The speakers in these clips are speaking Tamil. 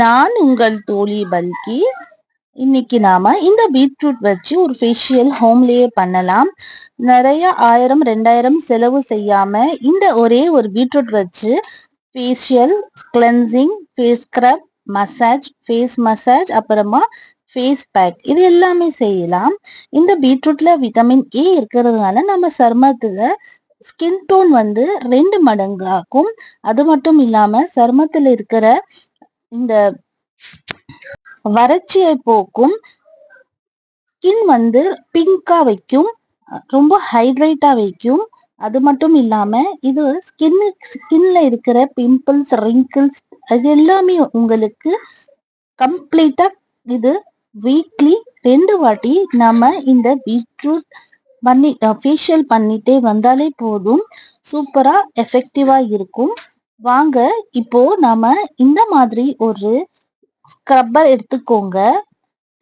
நான் உங்கள் தோழி பல்கி. இன்னைக்கு நாம இந்த பீட்ரூட் வச்சு ஒரு ஃபேஷியல் ஹோம்லயே பண்ணலாம். நிறைய ஆயிரம் ரெண்டாயிரம் செலவு செய்யாம இந்த ஒரே ஒரு பீட்ரூட் வச்சு facial cleansing face scrub massage face massage அப்புறமா ஃபேஸ் பேக் இது எல்லாமே செய்யலாம். இந்த பீட்ரூட்ல விட்டமின் ஏ இருக்கிறதுனால நம்ம சருமத்துல ஸ்கின் டோன் வந்து ரெண்டு மடங்காக்கும் அது மட்டும் இல்லாம சருமத்துல இருக்கிற இந்த வறட்சியை போக்கும் ஸ்கின் வந்து பிங்கா வைக்கும் ரொம்ப ஹைட்ரேட்டா வைக்கும். அது மட்டும் இல்லாம இது ஸ்கின் ஸ்கின்ல இருக்கிற பிம்பிள்ஸ் ரிங்கிள்ஸ் அது எல்லாமே உங்களுக்கு கம்ப்ளீட்டா இது வீக்லி ரெண்டு வாட்டி நம்ம இந்த பீட்ரூட் பண்ணி ஃபேஷியல் பண்ணிட்டே வந்தாலே போதும். சூப்பரா எஃபெக்டிவா இருக்கும். வாங்க இப்போ நாம இந்த மாதிரி ஒரு ஸ்க்ரப்பர் எடுத்துக்கோங்க.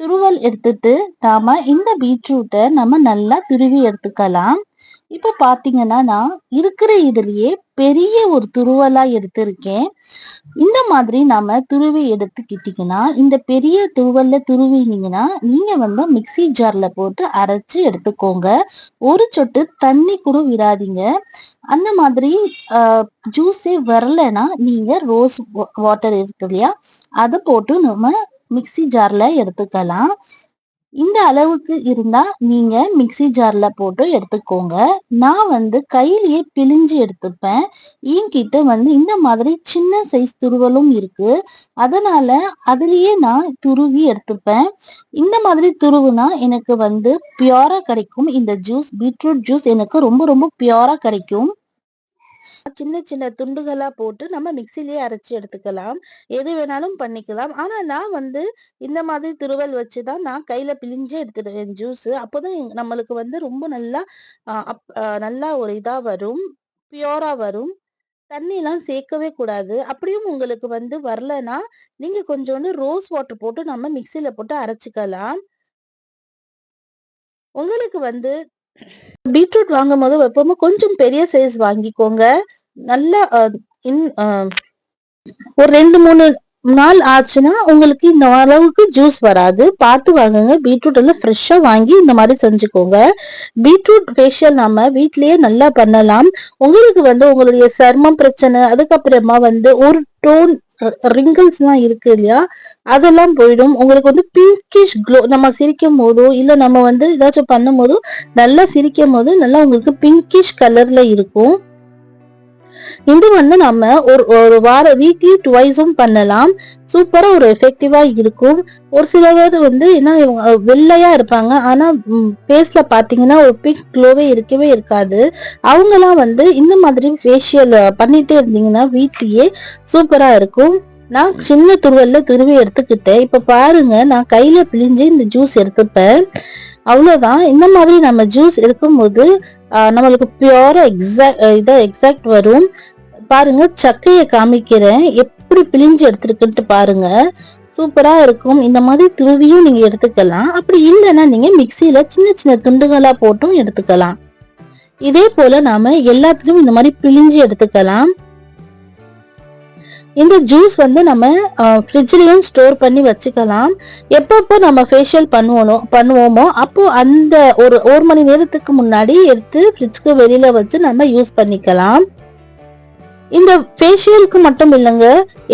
துருவல் எடுத்துட்டு நாம இந்த பீட்ரூட்டை நம்ம நல்லா துருவி எடுத்துக்கலாம். இப்போ பாத்தீங்கன்னா நான் இருக்கிற இதுலயே பெரிய ஒரு துருவலா எடுத்திருக்கேன். இந்த மாதிரி நாம துருவி எடுத்துக்கிட்டீங்கன்னா இந்த பெரிய துருவல்ல துருவினீங்கன்னா நீங்க வந்து மிக்சி ஜார்ல போட்டு அரைச்சு எடுத்துக்கோங்க. ஒரு சொட்டு தண்ணி கூட விடாதீங்க. அந்த மாதிரி ஜூஸே வரலைன்னா நீங்க ரோஸ் வாட்டர் இருக்கு இல்லையா? அதை போட்டு நம்ம மிக்சி ஜார்ல எடுத்துக்கலாம். இந்த அளவுக்கு இருந்தா நீங்க மிக்சி ஜார்ல போட்டு எடுத்துக்கோங்க. நான் வந்து கையிலேயே பிழிஞ்சு எடுத்துப்பேன். என்கிட்ட வந்து இந்த மாதிரி சின்ன சைஸ் துருவலும் இருக்கு. அதனால அதுலயே நான் துருவி எடுத்துப்பேன். இந்த மாதிரி துருவுனா எனக்கு வந்து பியூரா கிடைக்கும். இந்த ஜூஸ் பீட்ரூட் ஜூஸ் எனக்கு ரொம்ப ரொம்ப பியூரா கிடைக்கும். சின்ன சின்ன துண்டுகளா போட்டு நம்ம மிக்சிலேயே அரைச்சி எடுத்துக்கலாம். எது வேணாலும் பண்ணிக்கலாம். ஆனா நான் வந்து இந்த மாதிரி துருவல் வச்சுதான் நான் கையில பிழிஞ்சு எடுத்துடுவேன் ஜூஸ் அப்போதான் நம்மளுக்கு வந்து ரொம்ப நல்லா நல்லா ஒரு இதா வரும். பியூரா வரும். தண்ணியெல்லாம் சேர்க்கவே கூடாது. அப்படியும் உங்களுக்கு வந்து வரலன்னா நீங்க கொஞ்சோண்டு ரோஸ் வாட்டர் போட்டு நம்ம மிக்சியில போட்டு அரைச்சிக்கலாம். உங்களுக்கு வந்து பீட்ரூட் வாங்கும் போது எப்பவுமே கொஞ்சம் பெரிய சைஸ் வாங்கிக்கோங்க. நல்லா ஒரு ரெண்டு மூணு நாள் ஆச்சுன்னா உங்களுக்கு இந்த அளவுக்கு ஜூஸ் வராது. பார்த்து வாங்குங்க. பீட்ரூட் எல்லாம் ஃப்ரெஷ்ஷா வாங்கி இந்த மாதிரி செஞ்சுக்கோங்க. பீட்ரூட் ஃபேஷியல் நம்ம வீட்லயே நல்லா பண்ணலாம். உங்களுக்கு வந்து உங்களுடைய சர்மம் பிரச்சனை அதுக்கப்புறமா வந்து ஒரு டோன் ரிங்கிள்ஸ் எல்லாம் இருக்கு இல்லையா? அதெல்லாம் போயிடும். உங்களுக்கு வந்து பிங்கிஷ் க்ளோ நம்ம சிரிக்கும் போதோ இல்ல நம்ம வந்து ஏதாச்சும் பண்ணும் போதோ நல்லா சிரிக்கும் போது நல்லா உங்களுக்கு பிங்கிஷ் கலர்ல இருக்கும். இது வந்து நம்ம ஒரு ஒரு வார வீக்லி டுவைஸும் பண்ணலாம். சூப்பரா ஒரு எஃபெக்டிவா இருக்கும். ஒரு சிலவர் வந்து என்ன இவங்க வெள்ளையா இருப்பாங்க. ஆனா ஃபேஸ்ல பாத்தீங்கன்னா ஒரு பிங்க் க்ளோவே இருக்கவே இருக்காது. அவங்கெல்லாம் வந்து இந்த மாதிரி ஃபேஷியல் பண்ணிட்டே இருந்தீங்கன்னா வீட்லயே சூப்பரா இருக்கும். நான் சின்ன துருவல்ல துருவி எடுத்துக்கிட்டேன். இப்ப பாருங்க நான் கையில பிழிஞ்சு இந்த ஜூஸ் எடுத்துப்பேன். அவ்வளோதான் இந்த மாதிரி நம்ம ஜூஸ் எடுக்கும்போது நம்மளுக்கு பியூரா எக்ஸாக்ட் இதை எக்ஸாக்ட் வரும். பாருங்க சக்கையை காமிக்கிறேன். எப்படி பிழிஞ்சு எடுத்துருக்குன்ட்டு பாருங்க. சூப்பராக இருக்கும். இந்த மாதிரி துருவியும் நீங்கள் எடுத்துக்கலாம். அப்படி இல்லைன்னா நீங்கள் மிக்சியில் சின்ன சின்ன துண்டுகளாக போட்டும் எடுத்துக்கலாம். இதே போல நாம எல்லாத்துலயும் இந்த மாதிரி பிழிஞ்சு எடுத்துக்கலாம். இந்த ஜூஸ் வந்து நம்ம ஃப்ரிட்ஜ்லேயும் ஸ்டோர் பண்ணி வச்சுக்கலாம். எப்பப்போ நம்ம ஃபேஷியல் பண்ணுவோம் பண்ணுவோமோ அப்போ அந்த ஒரு ஒரு மணி நேரத்துக்கு முன்னாடி எடுத்து ஃப்ரிட்ஜ்க்கு வெளியில வச்சு நம்ம யூஸ் பண்ணிக்கலாம். இந்த ஃபேஷியலுக்கு மட்டும் இல்லைங்க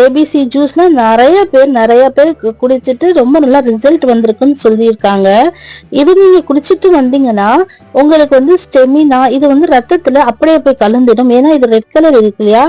ஏபிசி ஜூஸ்னா நிறைய பேர் நிறைய பேர் குடிச்சிட்டு ரொம்ப நல்லா ரிசல்ட் வந்திருக்குன்னு சொல்லியிருக்காங்க. இது நீங்க குடிச்சிட்டு வந்தீங்கன்னா உங்களுக்கு வந்து ஸ்டெமினா இது வந்து ரத்தத்துல அப்படியே போய் கலந்துடும். ஏன்னா இது ரெட் கலர் இருக்கு இல்லையா?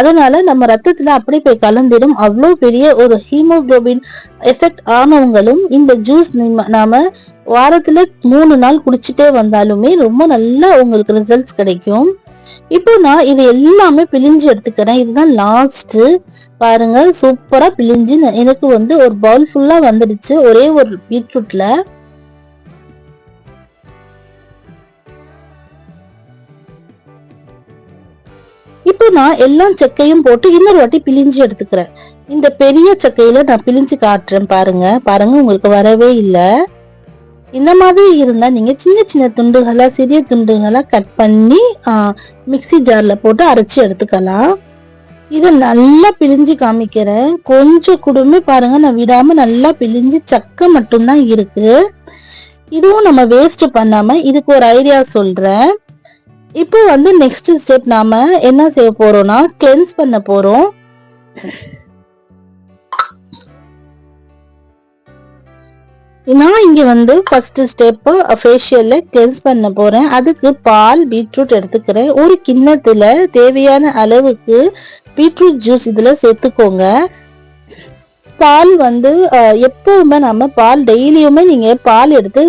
அதனால நம்ம ரத்தத்துல அப்படியே போய் கலந்துடும். அவ்வளோ பெரிய ஒரு ஹீமோகுளோபின் எஃபெக்ட் ஆனவங்களும் இந்த ஜூஸ் நாம வாரத்துல மூணு நாள் குடிச்சிட்டே வந்தாலுமே ரொம்ப நல்லா உங்களுக்கு ரிசல்ட்ஸ் கிடைக்கும். இப்போ நான் இது எல்லாமே பிழிஞ்சு எடுத்துக்கிறேன். இதுதான் லாஸ்ட் பாருங்க சூப்பரா பிழிஞ்சு எனக்கு வந்து ஒரு பவுல் ஃபுல்லா வந்துடுச்சு. ஒரே ஒரு பீட்ரூட்ல இப்போ நான் எல்லா சக்கையும் போட்டு இன்னொரு வாட்டி பிழிஞ்சு எடுத்துக்கிறேன். இந்த பெரிய சக்கையில நான் பிழிஞ்சு காட்டுறேன் பாருங்க. பாருங்க உங்களுக்கு வரவே இல்லை. இந்த மாதிரி இருந்தால் நீங்கள் சின்ன சின்ன துண்டுகளாக சிறிய துண்டுகளாக கட் பண்ணி மிக்சி ஜாரில் போட்டு அரைச்சி எடுத்துக்கலாம். இதை நல்லா பிழிஞ்சு காமிக்கிறேன். கொஞ்சம் குடும்பி பாருங்க நான் விடாமல் நல்லா பிழிஞ்சு சக்கை மட்டும்தான் இருக்கு. இதுவும் நம்ம வேஸ்ட் பண்ணாமல் இதுக்கு ஒரு ஐடியா சொல்கிறேன் இப்போ வந்து நெக்ஸ்ட் ஸ்டெப் நாம என்ன செய்ய போறோம்னா கிளென்ஸ் பண்ண போறோம். நான் இங்கே வந்து ஃபஸ்ட்டு ஸ்டெப்பு ஃபேஷியலில் கிளென்ஸ் பண்ண போகிறேன் அதுக்கு பால் பீட்ரூட் எடுத்துக்கிறேன். ஒரு கிண்ணத்தில் தேவையான அளவுக்கு பீட்ரூட் ஜூஸ் இதில் சேர்த்துக்கோங்க. பால் வந்து எப்போவுமே நம்ம பால் டெய்லியுமே நீங்கள் பால் எடுத்து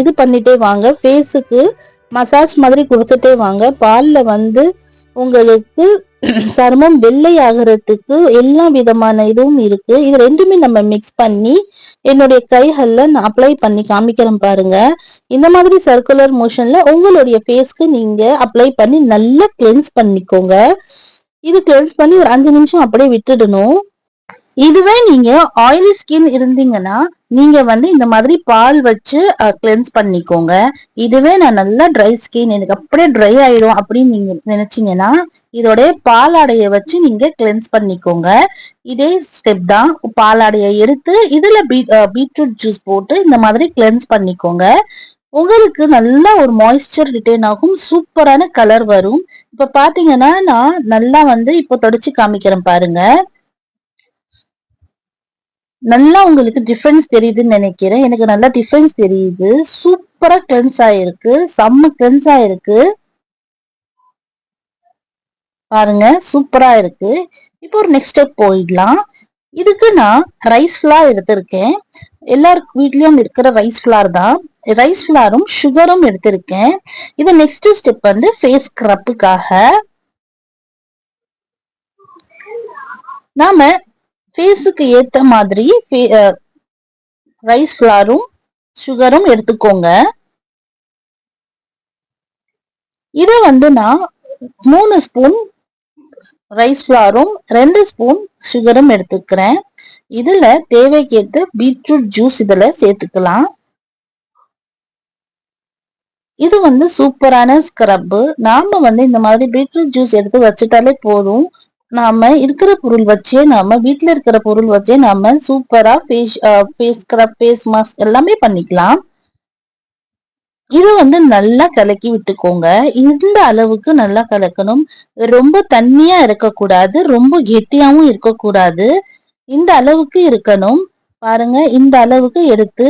இது பண்ணிகிட்டே வாங்க. ஃபேஸுக்கு மசாஜ் மாதிரி கொடுத்துட்டே வாங்க. பாலில் வந்து உங்களுக்கு சருமம் வெள்ளை ஆகிறதுக்கு எல்லா விதமான இதுவும் இருக்கு. இது ரெண்டுமே நம்ம மிக்ஸ் பண்ணி என்னுடைய கைகள்ல நான் அப்ளை பண்ணி காமிக்கிறேன் பாருங்க. இந்த மாதிரி சர்க்குலர் மோஷன்ல உங்களுடைய ஃபேஸ்க்கு நீங்க அப்ளை பண்ணி நல்லா கிளென்ஸ் பண்ணிக்கோங்க. இது கிளென்ஸ் பண்ணி ஒரு அஞ்சு நிமிஷம் அப்படியே விட்டுடணும். இதுவே நீங்க ஆயிலி ஸ்கின் இருந்தீங்கன்னா நீங்க வந்து இந்த மாதிரி பால் வச்சு கிளென்ஸ் பண்ணிக்கோங்க. இதுவே நான் நல்லா ட்ரை ஸ்கின் எனக்கு அப்படியே ட்ரை ஆயிடும் அப்படின்னு நீங்க நினைச்சீங்கன்னா இதோடைய பாலாடையை வச்சு நீங்க கிளென்ஸ் பண்ணிக்கோங்க. இதே ஸ்டெப் தான் பாலாடையை எடுத்து இதுல பீட்ரூட் ஜூஸ் போட்டு இந்த மாதிரி கிளென்ஸ் பண்ணிக்கோங்க. உங்களுக்கு நல்லா ஒரு மாய்ஸ்சர் ரிட்டைன் ஆகும் சூப்பரான கலர் வரும். இப்ப பாத்தீங்கன்னா நான் நல்லா வந்து இப்போ தொடச்சு காமிக்கிறேன் பாருங்க. நல்லா உங்களுக்கு டிஃபரன்ஸ் தெரியுதுன்னு நினைக்கிறேன். எனக்கு நல்லா டிஃபரன்ஸ் தெரியுது. சூப்பரா கிளென்ஸ் ஆயிருக்கு. செம்ம கிளென்ஸ் ஆயிருக்கு. பாருங்க சூப்பரா இருக்கு. இப்போ ஒரு நெக்ஸ்ட் ஸ்டெப் போயிடலாம். இதுக்கு நான் ரைஸ் ஃபிளார் எடுத்திருக்கேன். எல்லார் வீட்லயும் இருக்கிற ரைஸ் ஃபிளார் தான். ரைஸ் ஃபிளாரும் சுகரும் எடுத்திருக்கேன். இது நெக்ஸ்ட் ஸ்டெப் வந்து ஃபேஸ் ஸ்க்ரப்புக்காக நாம ஃபேஸுக்கு ஏத்த மாதிரி ரைஸ் ஃப்ளாரும் சுகரும் எடுத்துக்கோங்க. இதை வந்து நான் மூணு ஸ்பூன் ரைஸ் ஃப்ளாரும் ரெண்டு ஸ்பூன் சுகரும் எடுத்துக்கிறேன். இதுல தேவைக்கேற்ற பீட்ரூட் ஜூஸ் இதுல சேர்த்துக்கலாம். இது வந்து சூப்பரான ஸ்க்ரப் நாம வந்து இந்த மாதிரி பீட்ரூட் ஜூஸ் எடுத்து வச்சுட்டாலே போதும். நாம இருக்கிற பொருள் வச்சே நாம வீட்டில் இருக்கிற பொருள் வச்சே நாம சூப்பரா face face scrub face mask எல்லாமே பண்ணிக்கலாம். இது வந்து நல்லா கலக்கி விட்டுக்கோங்க. இந்த அளவுக்கு நல்லா கலக்கணும். ரொம்ப தண்ணியா இருக்கக்கூடாது ரொம்ப கெட்டியாவும் இருக்கக்கூடாது. இந்த அளவுக்கு இருக்கணும். பாருங்க இந்த அளவுக்கு எடுத்து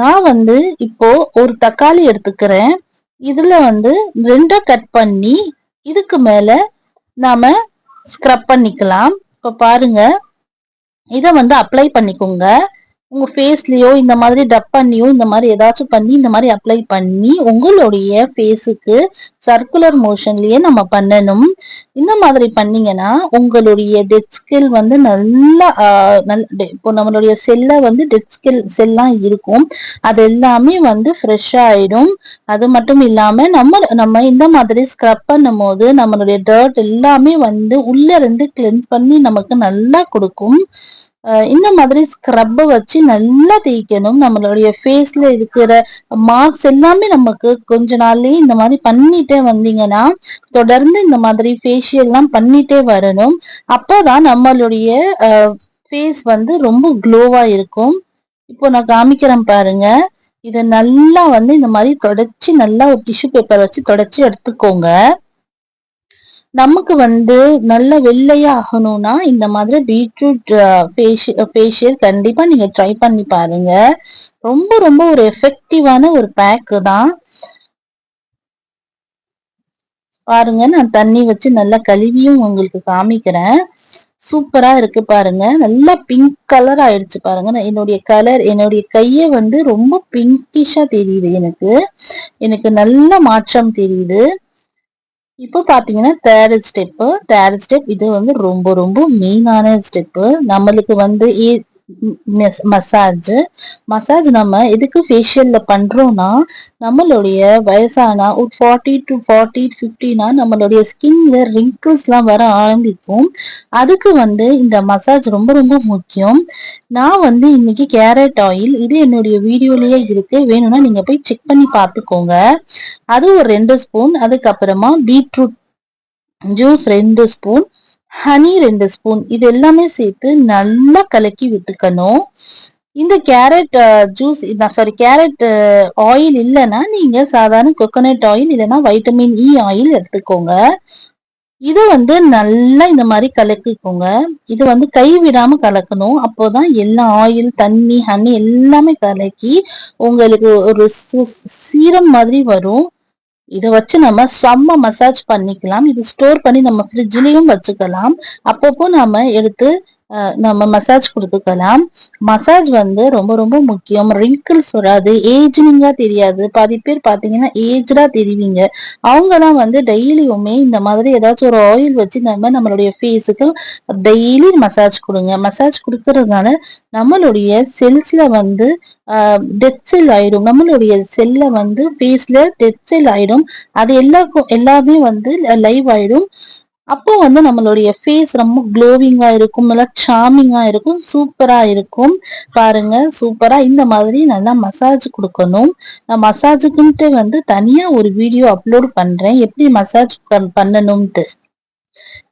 நான் வந்து இப்போ ஒரு தக்காளி எடுத்துக்கிறேன். இதுல வந்து ரெண்டா கட் பண்ணி இதுக்கு மேல நாம ஸ்க்ரப் பண்ணிக்கலாம். இப்போ பாருங்க. இதை வந்து அப்ளை பண்ணிக்கோங்க. உங்க ஃபேஸ்லயோ இந்த மாதிரி டப் பண்ணியோ இந்த மாதிரி ஏதாச்சும் பண்ணி இந்த மாதிரி அப்ளை பண்ணி உங்களுடைய ஃபேஸுக்கு சர்க்குலர் மோஷன்லயே நம்ம பண்ணணும். இந்த மாதிரி பண்ணீங்கன்னா உங்களுடைய டெட் ஸ்கில் வந்து நல்லா இப்போ நம்மளுடைய செல்ல வந்து டெட் ஸ்கில் செல்லாம் இருக்கும். அது எல்லாமே வந்து ஃப்ரெஷ்ஷாக ஆயிடும். அது மட்டும் இல்லாம நம்ம நம்ம இந்த மாதிரி ஸ்க்ரப் பண்ணும் போது நம்மளுடைய டர்ட் எல்லாமே வந்து உள்ள இருந்து கிளென்ஸ் பண்ணி நமக்கு நல்லா கொடுக்கும். இந்த மாதிரி ஸ்க்ரப் வச்சு நல்லா தேய்க்கணும். நம்மளுடைய ஃபேஸ்ல இருக்கிற மார்க்ஸ் எல்லாமே நமக்கு கொஞ்ச நாள்லயே இந்த மாதிரி பண்ணிட்டே வந்தீங்கன்னா தொடர்ந்து இந்த மாதிரி ஃபேஷியல்லாம் பண்ணிட்டே வரணும். அப்போதான் நம்மளுடைய ஃபேஸ் வந்து ரொம்ப க்ளோவா இருக்கும். இப்போ நான் காமிக்கிறேன் பாருங்க. இதை நல்லா வந்து இந்த மாதிரி தொடச்சி நல்லா ஒரு டிஷ்யூ பேப்பர் வச்சு தொடச்சி எடுத்துக்கோங்க. நமக்கு வந்து நல்ல வெள்ளையா ஆகணும்னா இந்த மாதிரி பீட்ரூட் ஃபேஷியல் கண்டிப்பா நீங்க ட்ரை பண்ணி பாருங்க. ரொம்ப ரொம்ப ஒரு எஃபெக்டிவான ஒரு பேக்கு தான். பாருங்க நான் தண்ணி வச்சு நல்லா கழுவியும் உங்களுக்கு காமிக்கிறேன். சூப்பரா இருக்கு பாருங்க. நல்லா பிங்க் கலர் ஆயிடுச்சு பாருங்க. என்னுடைய கலர் என்னுடைய கையை வந்து ரொம்ப பிங்கிஷா தெரியுது எனக்கு. எனக்கு நல்ல மாற்றம் தெரியுது. இப்போ பார்த்தீங்கன்னா தேர்ட் ஸ்டெப்பு தேர்ட் ஸ்டெப் இது வந்து ரொம்ப ரொம்ப மெயினான ஸ்டெப்பு நம்மளுக்கு வந்து மசாஜ் மசாஜ் நம்ம எதுக்கு ஃபேஷியல்ல பண்றோம்னா நம்மளுடைய வயசானா ஒரு ஃபார்ட்டி டு ஃபார்ட்டி ஃபிஃப்டினா நம்மளுடைய ஸ்கின்ல ரிங்கிள்ஸ்லாம் வர ஆரம்பிக்கும். அதுக்கு வந்து இந்த மசாஜ் ரொம்ப ரொம்ப முக்கியம். நான் வந்து இன்னைக்கு கேரட் ஆயில் இது என்னுடைய வீடியோலயே இருக்கு. வேணும்னா நீங்க போய் செக் பண்ணி பார்த்துக்கோங்க. அது ஒரு ரெண்டு ஸ்பூன் அதுக்கப்புறமா பீட்ரூட் ஜூஸ் ரெண்டு ஸ்பூன் ஹனி ரெண்டு ஸ்பூன் இது எல்லாமே சேர்த்து நல்லா கலக்கி விட்டுக்கணும். இந்த carrot juice sorry carrot oil இல்லைன்னா நீங்க சாதாரண கொக்கனட் ஆயில் இல்லைன்னா வைட்டமின் இ ஆயில் எடுத்துக்கோங்க. இது வந்து நல்லா இந்த மாதிரி கலக்கிக்கோங்க. இது வந்து கை விடாம கலக்கணும். அப்போதான் எல்லா ஆயில் தண்ணி ஹனி எல்லாமே கலக்கி உங்களுக்கு ஒரு சீரம் மாதிரி வரும். இதை வச்சு நம்ம செம்ம மசாஜ் பண்ணிக்கலாம். இது ஸ்டோர் பண்ணி நம்ம ஃப்ரிட்ஜ்லயும் வச்சுக்கலாம். அப்பப்போ நாம எடுத்து நம்ம மசாஜ் கொடுத்துக்கலாம். மசாஜ் வந்து ரொம்ப ரொம்ப முக்கியம். ரிங்கிள்ஸ் வராது. ஏஜ்னிங்காக தெரியாது. பாதி பேர் பார்த்தீங்கன்னா ஏஜ்டாக தெரிவிங்க. அவங்கலாம் வந்து டெய்லியுமே இந்த மாதிரி ஏதாச்சும் ஒரு ஆயில் வச்சு நம்ம நம்மளுடைய ஃபேஸுக்கு டெய்லி மசாஜ் கொடுங்க. மசாஜ் கொடுக்கறதுனால நம்மளுடைய செல்ஸில் வந்து டெத் செல் ஆயிடும். நம்மளுடைய செல்ல வந்து ஃபேஸில் டெத் செல் ஆயிடும். அது எல்லாருக்கும் எல்லாமே வந்து லைவ் ஆயிடும். அப்போ வந்து நம்மளுடைய ஃபேஸ் ரொம்ப க்ளோவிங்கா இருக்கும் நல்லா சாமிங்காக இருக்கும் சூப்பரா இருக்கும். பாருங்க சூப்பரா இந்த மாதிரி நல்லா மசாஜ் கொடுக்கணும். நான் மசாஜுக்குன்ட்டு வந்து தனியா ஒரு வீடியோ அப்லோட் பண்றேன். எப்படி மசாஜ் பண்ணணும்ட்டு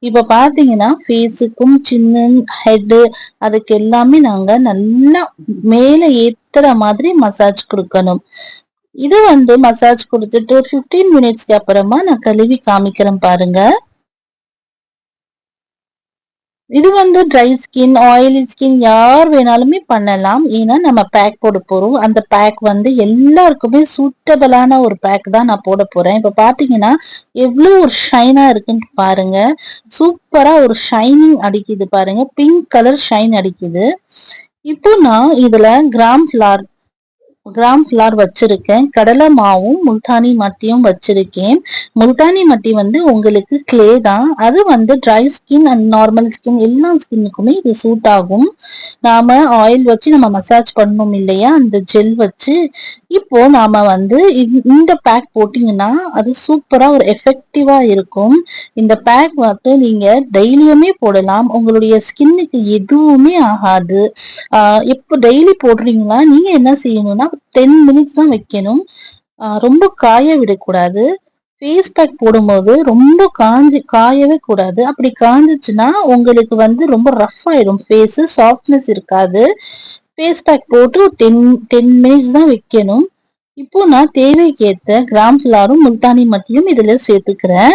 இப்ப பாத்தீங்கன்னா ஃபேஸுக்கும் சின்ன ஹெட்டு அதுக்கு எல்லாமே நாங்க நல்லா மேல ஏத்துற மாதிரி மசாஜ் கொடுக்கணும். இது வந்து மசாஜ் கொடுத்துட்டு ஃபிஃப்டீன் மினிட்ஸ்க்கு அப்புறமா நான் கழுவி காமிக்கிறேன் பாருங்க. இது வந்து ட்ரை ஸ்கின் ஆயிலி ஸ்கின் யார் வேணாலுமே பண்ணலாம். ஏன்னா நம்ம பேக் போட போறோம். அந்த பேக் வந்து எல்லாருக்குமே சூட்டபிளான ஒரு பேக் தான் நான் போட போறேன். இப்ப பாத்தீங்கன்னா எவ்வளவு ஒரு ஷைனா இருக்குன்னு பாருங்க. சூப்பரா ஒரு ஷைனிங் அடிக்குது பாருங்க. பிங்க் கலர் ஷைன் அடிக்குது. இப்போ நான் இதுல கிராம் ஃபிளார் கிராம் ஃப்ளார் வச்சிருக்கேன். கடலை மாவும் முல்தானி மட்டியும் வச்சிருக்கேன். முல்தானி மட்டி வந்து உங்களுக்கு கிளே தான். அது வந்து dry skin and normal skin எல்லா ஸ்கின்னுக்குமே இது சூட் ஆகும். நாம ஆயில் வச்சு நம்ம மசாஜ் பண்ணோம் இல்லையா? அந்த ஜெல் வச்சு. இப்போ நாம வந்து இந்த பேக் போட்டீங்கன்னா அது சூப்பரா ஒரு எஃபெக்டிவா இருக்கும். இந்த பேக் வந்து நீங்க டெய்லியுமே போடலாம். உங்களுடைய ஸ்கின்னுக்கு எதுவுமே ஆகாது. இப்போ டெய்லி போடுறீங்களா? நீங்க என்ன செய்யணும்னா டென் மினிட்ஸ் தான் வைக்கணும். ரொம்ப காய விடக்கூடாது. ஃபேஸ் பேக் போடும்போது ரொம்ப காஞ்சி காயவே கூடாது. அப்படி காஞ்சிச்சுன்னா உங்களுக்கு வந்து ரொம்ப ரஃப் ஆயிடும். ஃபேஸு சாஃப்ட்னஸ் இருக்காது. ஃபேஸ் பேக் போட்டு டென் டென் மினிட்ஸ் தான் வைக்கணும். இப்போ நான் தேவைக்கேற்ற கிராம் ஃபிளாரும் முல்தானி மட்டியும் இதுல சேர்த்துக்கிறேன்.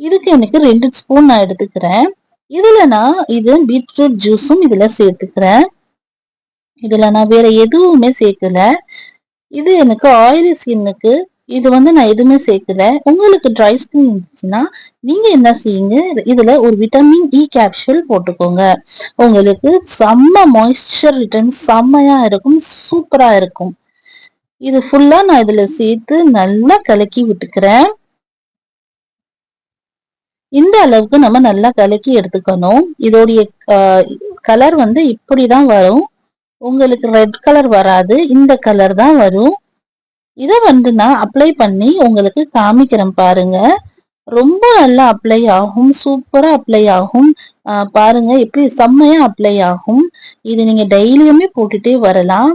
இதுக்கு எனக்கு ரெண்டு ஸ்பூன் நான் எடுத்துக்கிறேன். இதுல நான் இது பீட்ரூட் ஜூஸும் இதுல சேர்த்துக்கிறேன். இதுல நான் வேற எதுவுமே சேர்க்கல. இது எனக்கு ஆயிலி ஸ்கின்னுக்கு இது வந்து நான் எதுவுமே சேர்க்கல. உங்களுக்கு ட்ரை ஸ்கின் இருந்துச்சுன்னா நீங்க என்ன செய்யுங்க? இதுல ஒரு விட்டமின் இ கேப்சூல் போட்டுக்கோங்க. உங்களுக்கு செம்ம மாய்ஸ்சர் ரிட்டர்ன் செம்மையா இருக்கும் சூப்பரா இருக்கும். இது ஃபுல்லா நான் இதுல சேர்த்து நல்லா கலக்கி விட்டுக்கிறேன். இந்த அளவுக்கு நம்ம நல்லா கலக்கி எடுத்துக்கணும். இதோடைய கலர் வந்து இப்படிதான் வரும். உங்களுக்கு ரெட் கலர் வராது. இந்த கலர் தான் வரும். இதை வந்து நான் அப்ளை பண்ணி உங்களுக்கு காமிக்கிறேன் பாருங்க. ரொம்ப நல்லா அப்ளை ஆகும். சூப்பரா அப்ளை ஆகும். பாருங்க எப்படி செம்மையா அப்ளை ஆகும். இது நீங்க டெய்லியுமே போட்டுட்டே வரலாம்.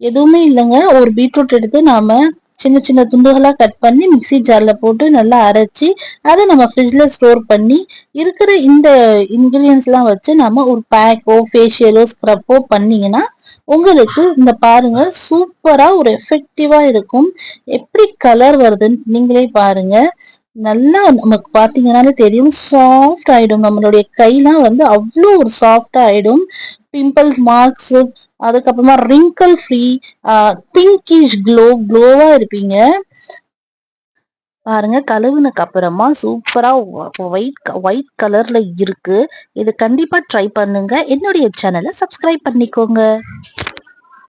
எதுவுமே இல்லைங்க. ஒரு பீட்ரூட் எடுத்து நாம சின்ன சின்ன துண்டுகளாக கட் பண்ணி மிக்சி ஜாரில் போட்டு நல்லா அரைச்சி அதை நம்ம ஃப்ரிட்ஜில் ஸ்டோர் பண்ணி இருக்கிற இந்த இன்கிரீடியன்ஸ்லாம் வச்சு நம்ம ஒரு பேக்கோ ஃபேஷியலோ ஸ்க்ரப்போ பண்ணீங்கன்னா உங்களுக்கு இந்த பாருங்க சூப்பராக ஒரு எஃபெக்டிவாக இருக்கும். எப்படி கலர் வருதுன்னு நீங்களே பாருங்க. நல்லா நமக்கு பாத்தீங்கன்னாலே தெரியும் சாஃப்ட் ஆயிடும். நம்மளுடைய கைலாம் வந்து அவ்வளோ ஒரு சாஃப்டா ஆயிடும். பிம்பிள் மார்க்ஸ் அதுக்கப்புறமா ரிங்கிள் ஃப்ரீ பிங்கிஷ் க்ளோ க்ளோவா இருப்பீங்க. பாருங்க கழுவுனக்கு அப்புறமா சூப்பரா ஒயிட் ஒயிட் கலர்ல இருக்கு. இது கண்டிப்பா ட்ரை பண்ணுங்க. என்னுடைய சேனலை சப்ஸ்கிரைப் பண்ணிக்கோங்க.